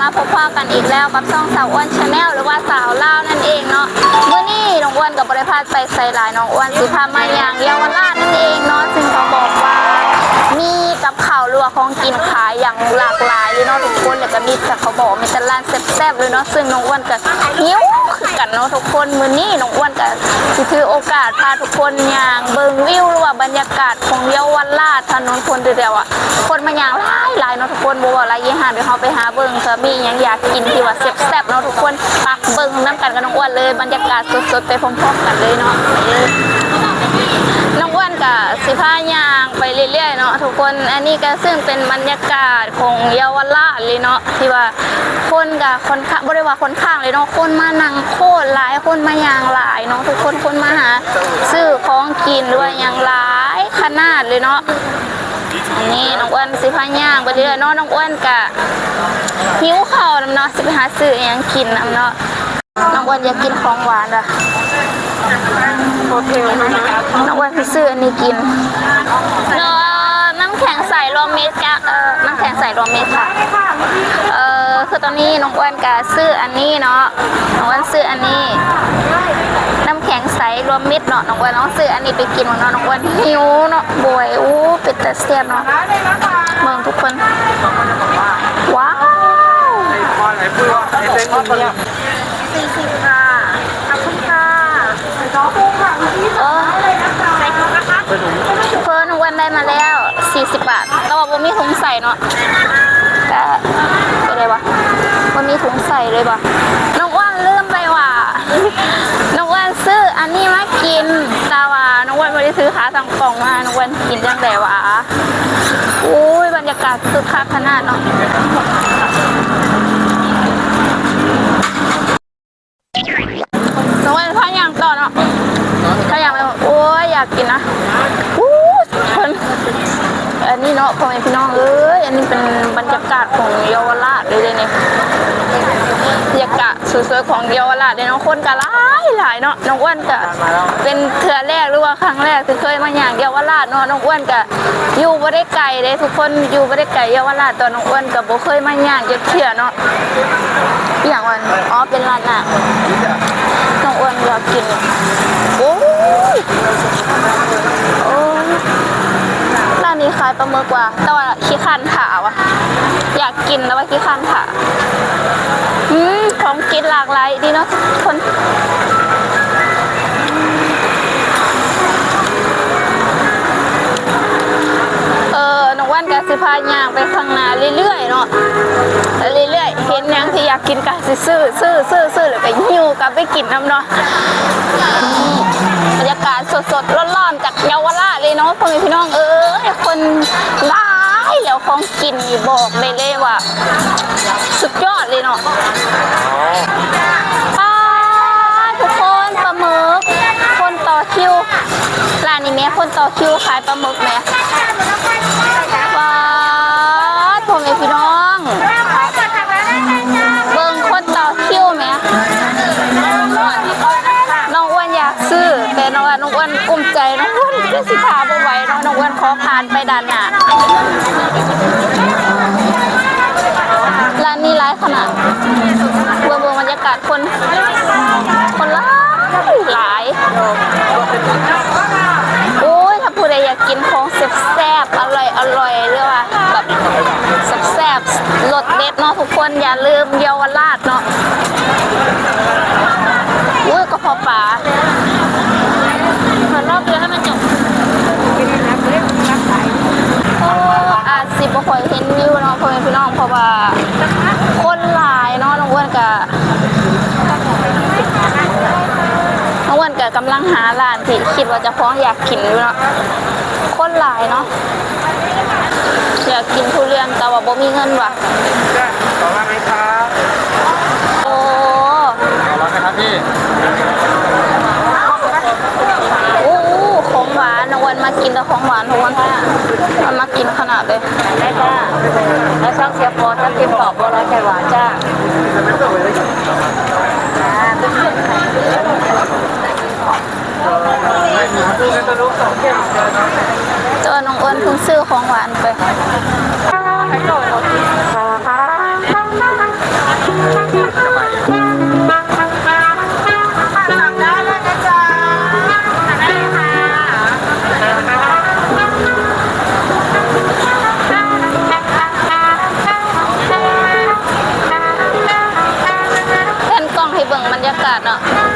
มาพบพ่อกันอีกแล้วกับช่องสาวอ้วนชาแนลหรือว่าสาวเล่านั่นเองเนาะเมื่อนี้น้องอ้วนกับบริพาสไปใส่หลายน้องอ้วนสิพามาอย่างเยาวราช อย่างหลากหลายเลยเนาะทุกคนแล้วก็มีแต่เขาบอกมีแต่ร้านแซ่บๆเลยเนาะซึ่งน้องอ้วนก็หิวคือกันเนาะทุกคนมื้อนี้น้องอ้วนก็สิถือโอกาสพาทุกคนย่างเบิ่งวิวหรือว่าบรรยากาศของเยาวราชถนนคนเดียวอะคนมาย่างหลายหลายเนาะทุกคนบ่ว่าหลายยี่ห้อเดี๋ยวเฮาไปหาเบิ่งเธอมีหยังอยากกินที่ว่าแซ่บๆเนาะทุกคนปักเบิ่งน้ำกันกับน้องอ้วนเลยบรรยากาศสดๆไปพร้อมๆกันเลยเนาะไปเลย น้องอ้วน กับสิพายางไปเรื่อยๆเนาะทุกคนอันนี้ก็ซึ่งเป็นบรรยากาศของเยาวราชเลยเนาะที่ว่าคนกับคนข้างบริวารคนข้างเลยเนาะคนมานั่งโคตรหลายคนมายางหลายเนาะทุกคนคนมาหาซื้อของกินด้วยยางหลายขนาดเลยเนาะอันนี้น้องอ้วนสิพายางไปเรื่อยๆเนาะน้องอ้วนกับหิวข้าวนำเนาะสิไปหาซื้ออยังกินนำเนาะน้องอ้วนอยากกินของหวานอะโฮเทลนะคะ น้องอ้วนพี่ซื้ออันนี้กินเนอน้ำแข็งใสรวมมิตรจ้ะเออน้ำแข็งใสรวมมิตรค่ะเออคือตอนนี้น้องอ้วนกับซื้ออันนี้เนาะน้องอ้วนซื้ออันนี้ น้ำแข็งใสรวมมิตรเนาะน้องอ้วนน้องซื้ออันนี้ไปกินของเนาะน้องอ้วนหิวเนาะบวยอู้เป็นแต่เสียบเนาะเมืองทุกคนว้าวสี่สิบค่ะขอบคุณค่ะน้องปูค่ะพี่ เออ เลยนะคะใส่ถุงนะคะ เพิ่นวัน ได้มาแล้ว 40 บาทแต่ว่าบ่มีถุงใส่เนาะแต่ก็เลยวะบ่มีถุงใส่เลยปะน้องอ้วนลืมไปว่ะน้องอ้วนซื้ออันนี้มากินตาว่าน้องอ้วนไม่ได้ซื้อขาสั่งกล่องมาน้องอ้วนกินยังไงวะอุ้ยบรรยากาศคึกคักขนาดเนาะ นนี้เนาะพ่อแม่พี่น้องเอ้ยอันนี้เป็นบรรยากาศของเยาวราชเลยเลยนี่บรรยากาศสวยๆของเยาวราชเลยเนาะคนก็หลายหลายเนาะน้องอ้วนก็เป็นเทือแรกหรือว่าครั้งแรกที่เคยมาอย่างเยาวราชเนาะน้องอ้วนก็อยู่บ่ได้ไกลเลยทุกคนอยู่บ่ได้ไกลเยาวราชตอนน้องอ้วนก็บ่เคยมาอย่างจะเที่ยเนาะอหย่างวันอ๋อเป็นร้านน่ะน้องอ้วนอยากกินโอ้ยโอ้ย ร้านนี้ขายปลาหมึกว่ะแต่ว่าขี้คันถาวะอยากกินแต่ว่าขี้คันถาอืมของกินหลากหลายดีเนาะคนเออน้องว่านกับสิพาย่างไปข้างหน้าเรื่อยๆเนาะเรื่อยๆเห็นยังที่อยากกินก็สิซื้อซื้อซื้อซื้อแล้วก็หิวกับไปกินน้ำเนาะบรรยากาศสดๆร้อนๆจากเยาวราชเลยเนาะพ่อแม่พี่น้องเอ้ย คนหลายแล้วของกินนี่บอกเลยเลยว่า สุดยอดเลยเนาะป้าทุกคนปลาหมึกคนต่อคิวร้านนี้แม่คนต่อคิวขายปลาหมึกแม่ว้าวพ่อแม่พี่น้อง ขอผ่านไปด้านหน้าร้านนี้ร้ายขนาดเบิ่งเบิ่งบรรยากาศคน คนลายหลายโอ้ยถ้าผู้ใดอยากกินของแซ่บๆอร่อยอร่อยเรียกว่าแบบแซ่บๆรสเด็ดเนาะทุกคนอย่าลืมเยาวราชเนาะอุ้ยกระเพาะปลามันรอบเดียวให้มันจบโอ้อาจสิบ่ค่อยเห็นวิวเนาะพ่อแม่พี่น้องเพราะว่า คนหลายเนาะน้องอ้วนกะน้องวันก็กำลังหาร้านที่คิดว่าจะพ้องอยากกินอยู่เนาะคนหลายเนาะอยากกินทุเรียนแต่ว่าบ่มีเงินว่ะจ้ะต่อมาไหมครับ หวานน้องวันมากินแต่ของหวานทุกวันมันมากินขนาดเลยได้จ้าแล้วช่องเสียโปรถ้าพิมตอบบัวลอยไข่หวานจ้าเจอน้องอ้วนเพิ่งซื้อของหวานไปให้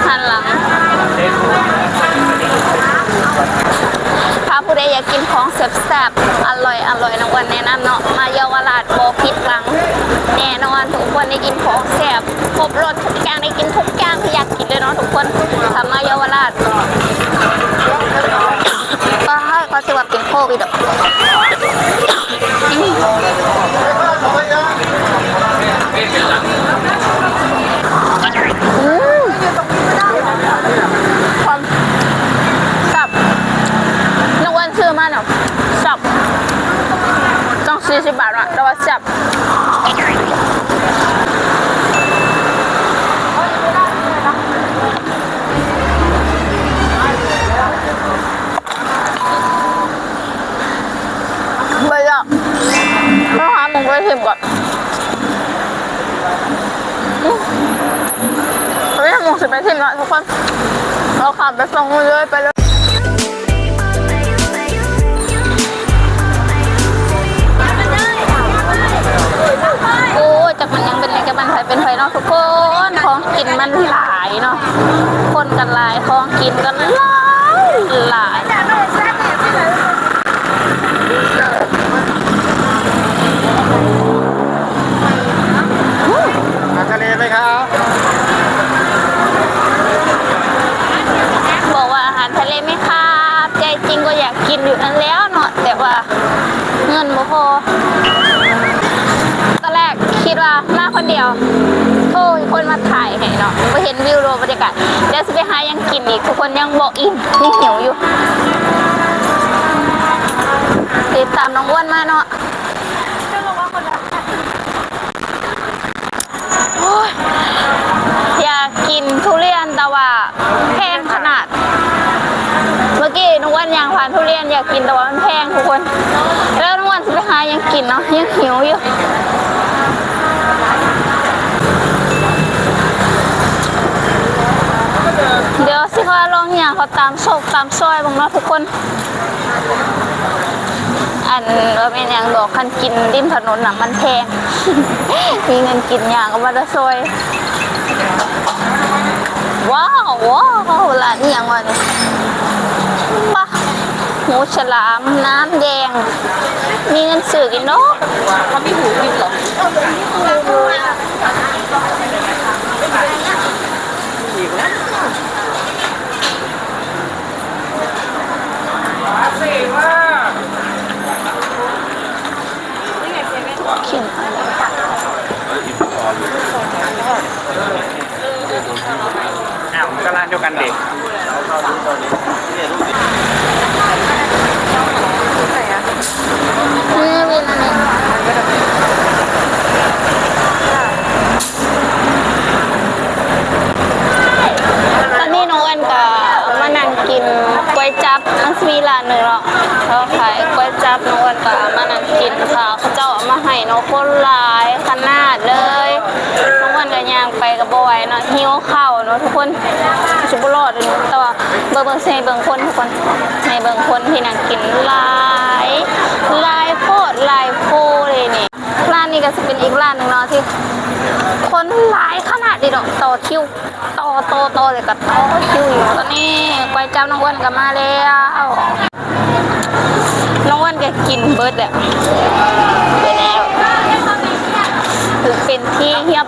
หันหลังถ้าผู้ใดอยากกินของแซ่บๆอร่อยอร่อยน้องวันแนะนำเนาะมาเยาวราชโบผิดหวัง แน่นอนทุกคนได้กินของแซ่บครบรสทุกอย่างได้กินทุกอย่างที่อยากกินเลยเนาะทุกคนทำมาเยาวราชก็ให้เขาสิว่าเป็นโควิดดอกอืมความสับ นึกว่าชื่อมันอะสับต้องสี่สิบบาทอะแต่ว่าสับไปอะต้องหามึงไปชิมก่อนเฮ้ยมึงสิไปชิมละทุกคนเราขับไปส่งมือเลยไปเลย เป็นอะไรกับมันไผเป็นไผเนาะทุกคนของกินมันหลายเนาะคนกันหลายของกินกันหลายหลายมาทะเลไหมครับบอกว่าอาหารทะเลไหมครับใจจริงก็อยากกินอยู่นั่นแล้วเนาะแต่ว่าเงินบ่พอตอนแรกคิดว่าาคนเดียวโทรอีคนมาถ่ายให้เนาะไปเห็นวิวโรบรรยากาศเดี๋ยวสิไปหายังกินอีกทุกคนยังบอกอิ่มยังหิวอยู่ติดตามน้องอ้วนมาเนาะโอ้ยอยากกินทุเรียนแต่ว่าแพงขนาด เมื่อกี้น้องวันยางผ่านทุเรียนอยากกินแต่ว่ามันแพงทุกคน แล้วน้องวันจะไปหายังกินเนาะยังหิวอยู่ ย่างเขาตามโศกตามซอยบางเนาะทุกคน อันเออเป็นอย่างดอกคันกินริมถนนน่ะมันแพงมีเงินกินอย่างก็มาจะซอยว้าวว้าวร้านนี้อย่างวะเนี่ยบ้าหมูฉลามน้ำแดง มีเงินซื้อกินเนาะเขาไม่หูกินหรอ สี่ว่า ขิง อ้าวก็ร้านเดียวกันเด็ก นี่วินอันนี้ตอนนี้น้องอ้วนก็มานั่งกินก๋วยจั๊บมันสิมีร้านหนึ่งหรอกเขาขายก๋วยจั๊บน้องอ้วนก็มานั่งกินค่ะเขาเจ้าเอามาให้เน้องคนหลายขนาดเลยน้องอ้วนก็ย่าง ไปกับบอยเนาะหิวข้าวเนาะทุกคนชุบรอดเลยแต่ว่าเบิ่งเบิ่งให้เบิ่งคนทุกคนให้เบิ่งคนที่นั่งกินหลายหลายโพดหลายโพเลยนี่ร้านนี้ก็จะเป็นอีกร้านหนึ่งเนาะที่คนหลายขนาดนี้ดอกต่อคิวต่อโต่อต่อเลยกับต่อคิวอยู่ตอนนี้ก๋วยจั๊บน้องอ้วนก็มาแล้วน้องอ้วนแกกินเบิร์ดแหละไปแล้วถึงเป็นที่เฮียบ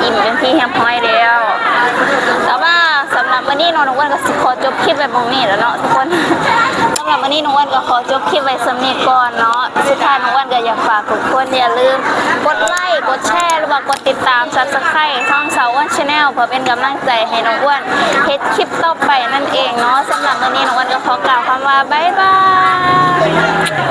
กินอิ่มเป็นที่เฮียบห้อยแล้วแต่ว่าสำหรับวันนี้น้องอ้วนก็ขอจบคลิปไปตรงนี้แล้วเนาะทุกคนสำหรับวันนี้น้องอ้วนก็ขอจบคลิปไว้สำนีก่อนเนาะสุดท้ายน้องอ้วนก็อยากฝากทุกคนอย่าลืมกดไลค์กดแชร์หรือว่ากดติดตามซับสไครต์ช่องสาวอ้วนชาแนลเพื่อเป็นกำลังใจให้น้องอ้วนเฮ็ดคลิปต่อไปนั่นเองเนาะสำหรับวันนี้น้องอ้วนก็ขอกล่าวคำว่าบ๊ายบาย